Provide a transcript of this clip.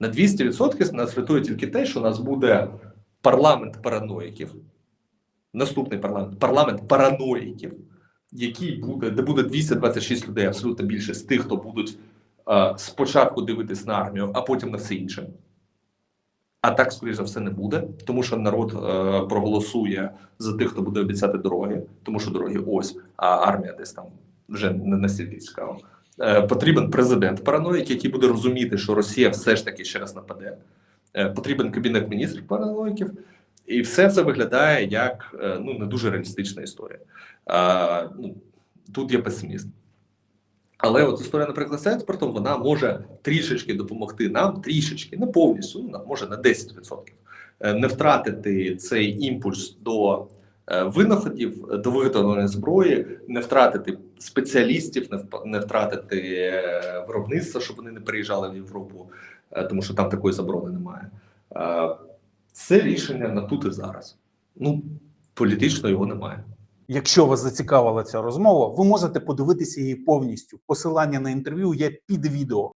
На 200% нас рятує тільки те, що у нас буде парламент параноїків, наступний парламент, парламент параноїків, який буде, де буде 226 людей, абсолютно більше з тих, хто будуть е, спочатку дивитись на армію, а потім на все інше. А так, скоріш за все, не буде, тому що народ е, проголосує за тих, хто буде обіцяти дороги, тому що дороги ось, а армія десь там вже не настільки цікаво. Е, потрібен президент параноїк, який буде розуміти, що Росія все ж таки ще раз нападе. Е, потрібен кабінет міністрів параноїків, і все це виглядає як е, ну не дуже реалістична історія. Е, ну, тут є песимізм. Але от історія, наприклад, з експортом, вона може трішечки допомогти нам, трішечки, не повністю, ну, може на 10%, е, не втратити цей імпульс до винаходів, до виготовлення зброї, не втратити спеціалістів, не втратити е, виробництва, щоб вони не переїжджали в Європу, е, тому що там такої заборони немає. Е, Це рішення на тут і зараз. Ну, політично його немає. Якщо вас зацікавила ця розмова, ви можете подивитися її повністю. Посилання на інтерв'ю є під відео.